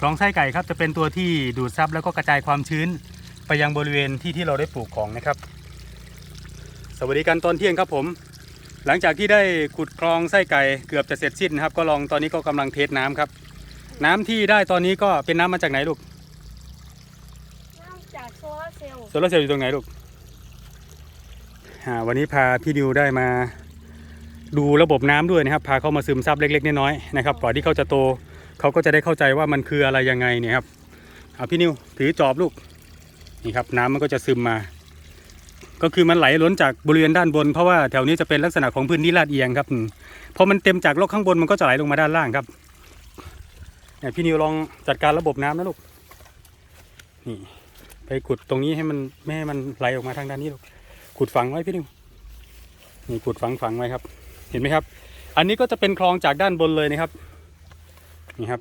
กรองไส้ไก่ครับจะเป็นตัวที่ดูดซับแล้วก็กระจายความชื้นไปยังบริเวณที่ที่เราได้ปลูกของนะครับ สวัสดีกันตอนเที่ยงครับผม หลังจากที่ได้ขุดคลองไส้ไก่เกือบจะเสร็จสิ้นนะครับ ก็ลองตอนนี้ก็กำลังเทสน้ำครับ น้ำที่ได้ตอนนี้ก็เป็นน้ำมาจากไหนลูกน้ำจากโซลาร์เซลล์โซลาร์เซลล์อยู่ตรงไหนลูกอ่าวันนี้พาพี่นิวได้มาดูระบบน้ำด้วยนะครับ พาเขามาซึมซับเล็กๆน้อยๆนะครับก่อนที่เขาจะโต เขาก็จะได้เข้าใจว่ามันคืออะไรยังไงเนี่ยครับเอาพี่นิวถือจอบลูกนี่ครับน้ำมันก็จะซึมมา ก็คือมันไหลล้นจากบริเวณด้านบน เพราะว่าแถวนี้จะเป็นลักษณะของพื้นที่ลาดเอียงครับพอมันเต็มจากลอกข้างบนมันก็จะไหลลงมาด้านล่างครับเนี่ยพี่นิวลองจัดการระบบน้ำนะลูกนี่ไปขุดตรงนี้ให้มันไม่ให้มันไหลออกมาทางด้านนี้ลูกขุดฝังไว้พี่นิวนี่ขุดฝังฝังไว้ครับ เห็นไหมครับ อันนี้ก็จะเป็นคลองจากด้านบนเลยนะครับ นี่ครับ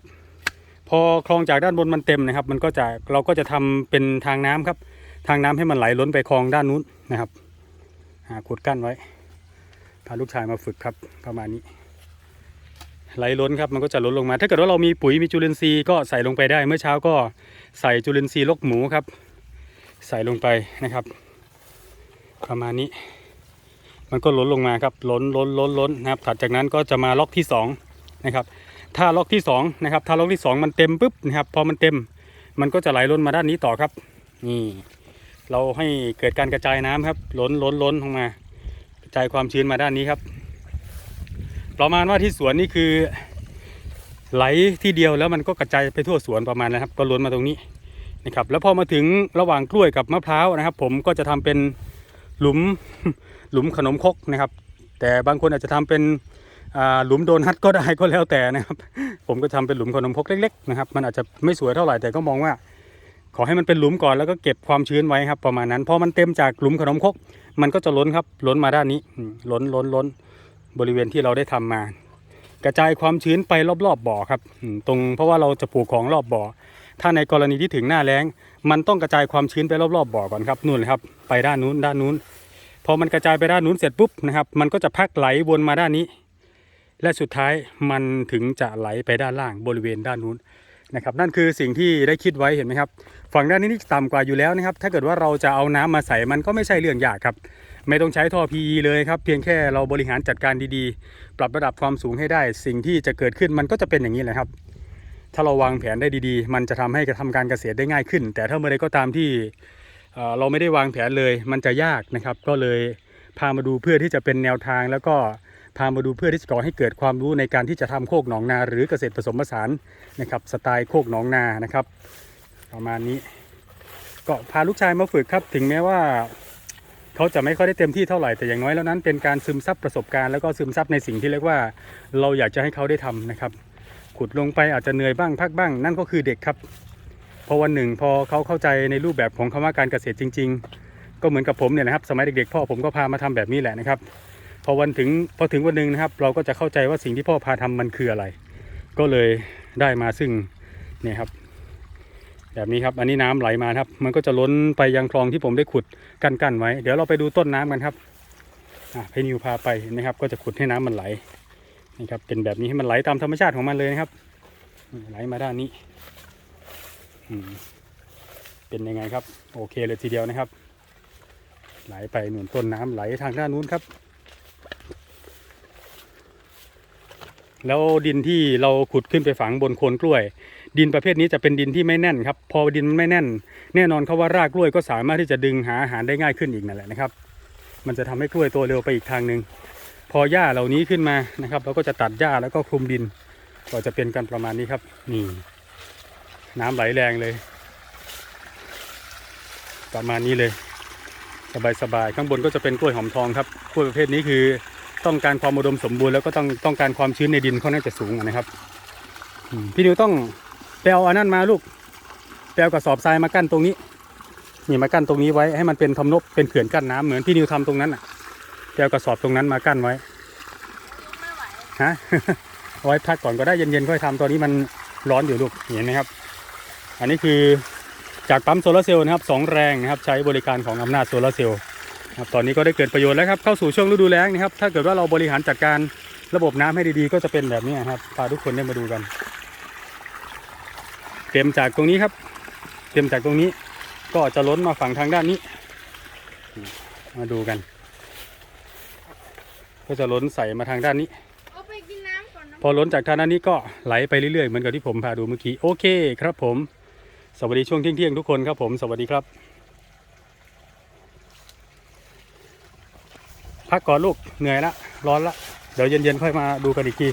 พอคลองจากด้านบนมันเต็มนะครับ มันก็จะเราก็จะทำเป็นทางน้ำครับ ทางน้ำให้มันไหลล้นไปคลองด้านนู้นนะครับหาขุดกั้นไว้พาลูกชายมาฝึกครับประมาณนี้ ไหลล้นครับมันก็จะล้นลงมา ถ้าเกิดว่าเรามีปุ๋ยมีจุลินทรีย์ก็ใส่ลงไปได้ เมื่อเช้าก็ใส่จุลินทรีย์ลกหมูครับ ใส่ลงไปนะครับ ประมาณนี้ มันก็ล้นลงมาครับล้นล้นล้นล้นนะครับ ถัดจากนั้นก็จะมาล็อกที่สองนะครับ ถ้าล็อกที่สองนะครับถ้าล็อกที่สองมันเต็มปุ๊บนะครับพอมันเต็มมันก็จะไหลล้นมาด้านนี้ต่อครับนี่เราให้เกิดการกระจายน้ำครับล้นล้นล้นลงมา กระจายความชื้นมาด้านนี้ครับ ประมาณว่าที่สวนนี่คือ ไหลที่เดียวแล้วมันก็กระจายไปทั่วสวนประมาณนะครับก็ล้นมาตรงนี้นะครับ แล้วพอมาถึงระหว่างกล้วยกับมะพร้าวนะครับ ผมก็จะทำเป็นหลุมหลุมขนมครกนะครับ แต่บางคนอาจจะทำเป็น หลุมโดนัทก็ได้ก็แล้วแต่นะครับ ผมก็ทำเป็นหลุมขนมครกเล็กๆนะครับมันอาจจะไม่สวยเท่าไหร่แต่ก็มองว่า ขอให้มันเป็นหลุมก่อนแล้วก็เก็บความชื้นไว้ครับ ประมาณนั้นพอมันเต็มจากหลุมขนมคกมันก็จะล้นครับล้นมาด้านนี้ล้นล้นล้นบริเวณที่เราได้ทำมา กระจายความชื้นไปรอบๆบ่อครับตรงเพราะว่าเราจะปลูกของรอบบ่อ ถ้าในกรณีที่ถึงหน้าแล้ง มันต้องกระจายความชื้นไปรอบๆบ่อก่อนครับนู่นเลยครับ ไปด้านนู้นด้านนู้นพอมันกระจายไปด้านนู้นเสร็จปุ๊บนะครับมันก็จะพักไหลวนมาด้านนี้ และสุดท้ายมันถึงจะไหลไปด้านล่างบริเวณด้านนู้นนะครับนั่นคือสิ่งที่ได้คิดไว้เห็นไหมครับ ฝั่งด้านนี้นี่ต่ำกว่าอยู่แล้วนะครับ ถ้าเกิดว่าเราจะเอาน้ำมาใส่มันก็ไม่ใช่เรื่องยากครับ ไม่ต้องใช้ท่อ PE เลยครับ เพียงแค่เราบริหารจัดการดีๆ ปรับระดับความสูงให้ได้ สิ่งที่จะเกิดขึ้นมันก็จะเป็นอย่างนี้แหละครับ ถ้าเราวางแผนได้ดีๆ มันจะทำให้กระทำการเกษตรได้ง่ายขึ้น แต่ถ้าเมื่อใดก็ตามที่เเราไม่ได้วางแผนเลย มันจะยากนะครับ ก็เลยพามาดูเพื่อที่จะเป็นแนวทางแล้วก็ พามาดูเพื่อที่จะก่อให้เกิดความรู้ในการที่จะทำโคกหนองนา หรือเกษตรผสมผสานนะครับสไตล์โคกหนองนานะครับ ประมาณนี้ ก็พาลูกชายมาฝึกครับ ถึงแม้ว่าเขาจะไม่ค่อยได้เต็มที่เท่าไหร่แต่อย่างน้อยแล้วนั้น เป็นการซึมซับประสบการณ์แล้วก็ซึมซับในสิ่งที่เรียกว่า เราอยากจะให้เขาได้ทำนะครับ ขุดลงไปอาจจะเหนื่อยบ้างพักบ้าง นั่นก็คือเด็กครับพอวันหนึ่งพอเขาเข้าใจในรูปแบบของคำว่าการเกษตรจริง ๆ ก็เหมือนกับผมเนี่ยนะครับ สมัยเด็กๆพ่อผมก็พามาทำแบบนี้แหละนะครับ อวันถึงพอถึงวันหนึ่งนะครับ เราก็จะเข้าใจว่าสิ่งที่พ่อพาทำมันคืออะไร ก็เลยได้มาซึ่งเนี่ยครับ แบบนี้ครับอันนี้น้ำไหลมาครับ มันก็จะล้นไปยังคลองที่ผมได้ขุดกั้นๆไว้ เดี๋ยวเราไปดูต้นน้ำกันครับอะให้นิวพาไปนะครับ ก็จะขุดให้น้ำมันไหลนี่ครับเป็นแบบนี้ให้มันไหลตามธรรมชาติของมันเลยนะครับไหลมาด้านนี้เป็นยังไงครับ โอเคเลยทีเดียวนะครับ ไหลไปหนุนต้นน้ำไหลทางด้านนู้นครับ แล้วดินที่เราขุดขึ้นไปฝังบนโคนกล้วย ดินประเภทนี้จะเป็นดินที่ไม่แน่นครับ พอดินมันไม่แน่น แน่นอนเขาว่ารากกล้วยก็สามารถที่จะดึงหาอาหารได้ง่ายขึ้นอีกนั่นแหละนะครับ มันจะทำให้กล้วยโตเร็วไปอีกทางหนึ่งพอหญ้าเหล่านี้ขึ้นมานะครับเราก็จะตัดหญ้าแล้วก็คลุมดิน ก็จะเป็นกันประมาณนี้ครับ นี่ น้ำไหลแรงเลย ประมาณนี้เลย สบายๆข้างบนก็จะเป็นกล้วยหอมทองครับกล้วยประเภทนี้คือ ต้องการความอุดมสมบูรณ์แล้วก็ต้องต้องการความชื้นในดินเขาน่าจะสูงนะครับพี่นิวต้องไปเอาอันนั้นมาลูกไปเอากระสอบทรายมากั้นตรงนี้นี่มากั้นตรงนี้ไว้ให้มันเป็นทำนบเป็นเขื่อนกั้นน้ำเหมือนพี่นิวทำตรงนั้นอะไปเอากระสอบตรงนั้นมากั้นไว้ฮะเอาไว้พักก่อนก็ได้เย็นๆค่อยทำตอนนี้มันร้อนอยู่ลูกเห็นไหมครับ อันนี้คือจากปั๊มโซลาร์เซลล์นะครับสองแรงนะครับใช้บริการของอำนาจโซลาร์เซลล์ ครับตอนนี้ก็ได้เกิดประโยชน์แล้วครับเข้าสู่ช่วงฤดูแล้งนะครับ ถ้าเกิดว่าเราบริหารจัดการระบบน้ำให้ดีๆ ก็จะเป็นแบบนี้ครับพาทุกคนได้มาดูกัน เต็มจากตรงนี้ครับ เต็มจากตรงนี้ก็จะล้นมาฝั่งทางด้านนี้ มาดูกัน ก็จะล้นใส่มาทางด้านนี้เอาไปกินน้ำก่อนนะพอล้นจากทางด้านนี้ก็ไหลไปเรื่อยๆเหมือนกับที่ผมพาดูเมื่อกี้โอเคครับผม สวัสดีช่วงเที่ยงๆทุกคนครับผม สวัสดีครับ พักก่อนลูกเหนื่อยละร้อนละเดี๋ยวเย็นๆค่อยมาดูกันอีกที